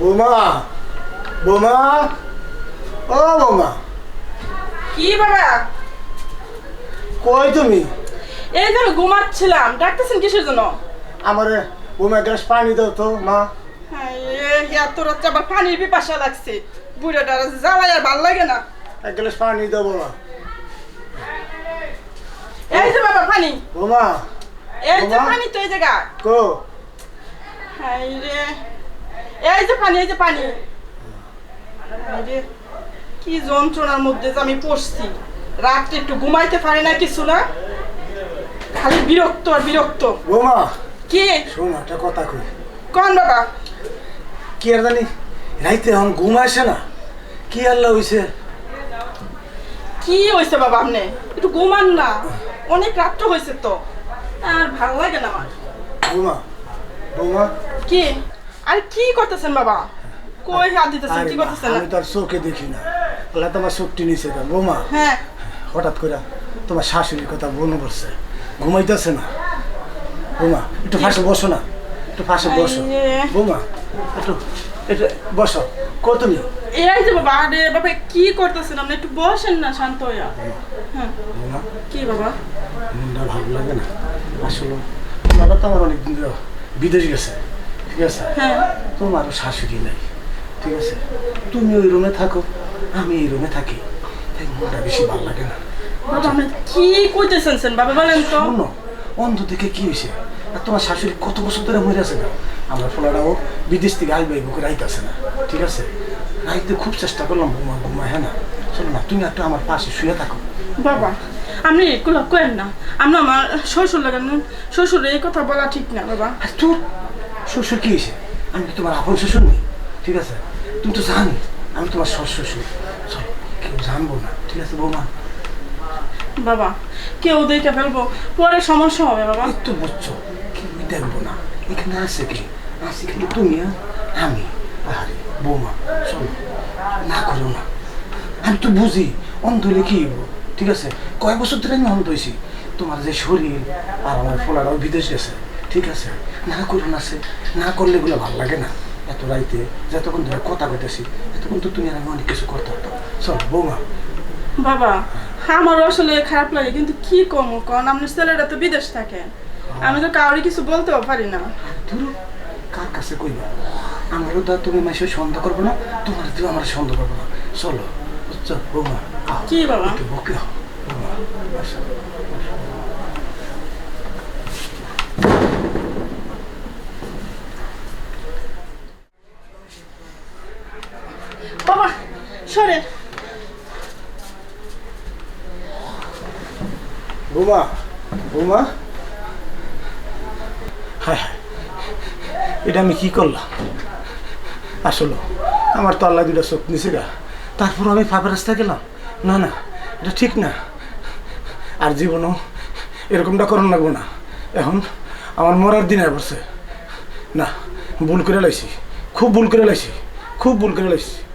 বোমা বোমা ও বোমা। কি বাবা? কই তুমি? এই আমি ঘুমাচ্ছিলাম ডাকতেছেন কিসের জন্য? আমারে বোমা এক গ্লাস পানি দাও তো মা। এত রাত্রে আবার পানির পিপাসা লাগছে। বুড়াটা জ্বালাই আর ভালো লাগে না। এক গ্লাস পানি দাও বোমা এই যে বাবা পানি। বোমা এই যে? পানি তো এই জায়গা কো? হাই রে। এই যে পানি এই যে পানি। কি যন্ত্রণার মধ্যে যে আমি পড়ছি। রাত্রে একটু ঘুমাইতে পারি না কিছু না। খালি বিরক্ত আর বিরক্ত। বোমা। কি? শোন একটা কথা কই। কোন বাবা? কি আর জানি রাইতে এখন ঘুম আসে না। কি আল্লাহ হইছে? কি হয়েছে বাবা আপনি? একটু ঘুমান না। অনেক রাত্র হয়েছে তো। আর ভালো লাগে না আমার। বোমা বোমা। কি? আর কি করতেছেন বাবা? কই হাত দিতেছেন? কি করতেছেন? আমি তো আর চোখে দেখি না। আল্লাহ তোমার শক্তি নিছে তো বোমা হ্যাঁ। হঠাৎ করে তোমার শাশুড়ির কথা মনে পড়ছে। ঘুমাইতেছে না। বোমা একটু পাশে বসো না। একটু পাশে বসো। বোমা একটু একটু বসো। কো তুমি? এই যে বাবা আরে বাবা কি করতেছেন আপনি? একটু বসেন না শান্ত হইয়া। হ্যাঁ। কি বাবা? মনটা ভালো লাগে না? আসলে তোমারও তো আমার অনেক দিন ধরে বিদেশ গেছে। ঠিক আছে? হ্যাঁ। তোমারও শাশুড়ি নাই ঠিক আছে? তুমি ওই রুমে থাকো আমি এই রুমে থাকি। তাই মনটা বেশি ভালো লাগে না। বাবা আপনি কি কইতেছেন সেন? বাবা বলেন তো। শোনো অন্ধ থেকে কি হয়েছে আর তোমার শাশুড়ি কত বছর ধরে মরে আছে না? আমরা ফোলাটাও বিদেশ থেকে বুকে রাইতেছে না ঠিক আছে? রাইতে খুব চেষ্টা করলাম ঘুমা ঘুমা হ্যাঁ না? শোনো না তুমি একটু আমার পাশে শুয়ে থাকো। বাবা আপনি এগুলো করেন না। আমার শ্বশুর লাগান শ্বশুর এই কথা বলা ঠিক না বাবা। শ্বশুর কি হয়েছে? আমি কি তোমার আপন শ্বশুর নেই ঠিক আছে? তুমি তো জানি আমি তোমার শ্বশুর শ্বশুর। চলো কেউ জানব না ঠিক আছে বৌমা? বাবা কেউ দেখে ফেলব পরে সমস্যা হবে বাবা। তো বুঝছ কেউ দেখব না। এখানে আছে কি? আছে খালি তুমি আর আমি আরে বৌমা শোনো না করো না। আমি তো বুঝি অন্ধ হলে কি ঠিক আছে? কয় বছর ধরে আমি অন্ধ হয়েছি? তোমার যে শরীর আর আমার ফোলারাও বিদেশ গেছে। ঠিক আছে না করুন আছে না করলে এগুলো ভালো লাগে না। এত রাইতে যতক্ষণ ধরে কথা কইতেছি এতক্ষণ তো তুমি আর আমি অনেক কিছু করতে পারতাম চল বৌমা। বাবা আমারও আসলে খারাপ লাগে কিন্তু কি কম কন আপনার ছেলেটা তো বিদেশ থাকে। আমি তো কাউরি কিছু বলতেও পারি না। ধরো কার কাছে কইবা? আমারও তো তুমি মাসে সন্দেহ করব না তোমার তুই আমার সন্দেহ করব না। চলো বুঝছ বৌমা কি বাবা? বকে বৌমা বাবা, সরে। বৌমা বৌমা। হায় এটা আমি কি করলাম? আসলে, আমার তো আল্লাহ দুটা চোখ নিছে গা। তারপর আমি ফাঁকা রাস্তা গেলাম। না না, এটা ঠিক না। আর জীবনও এরকমটা করণ লাগবো না। এখন আমার মরার দিন আর না, ভুল করে লাইছি। খুব ভুল করে লাইছি। খুব ভুল করে লাইছি।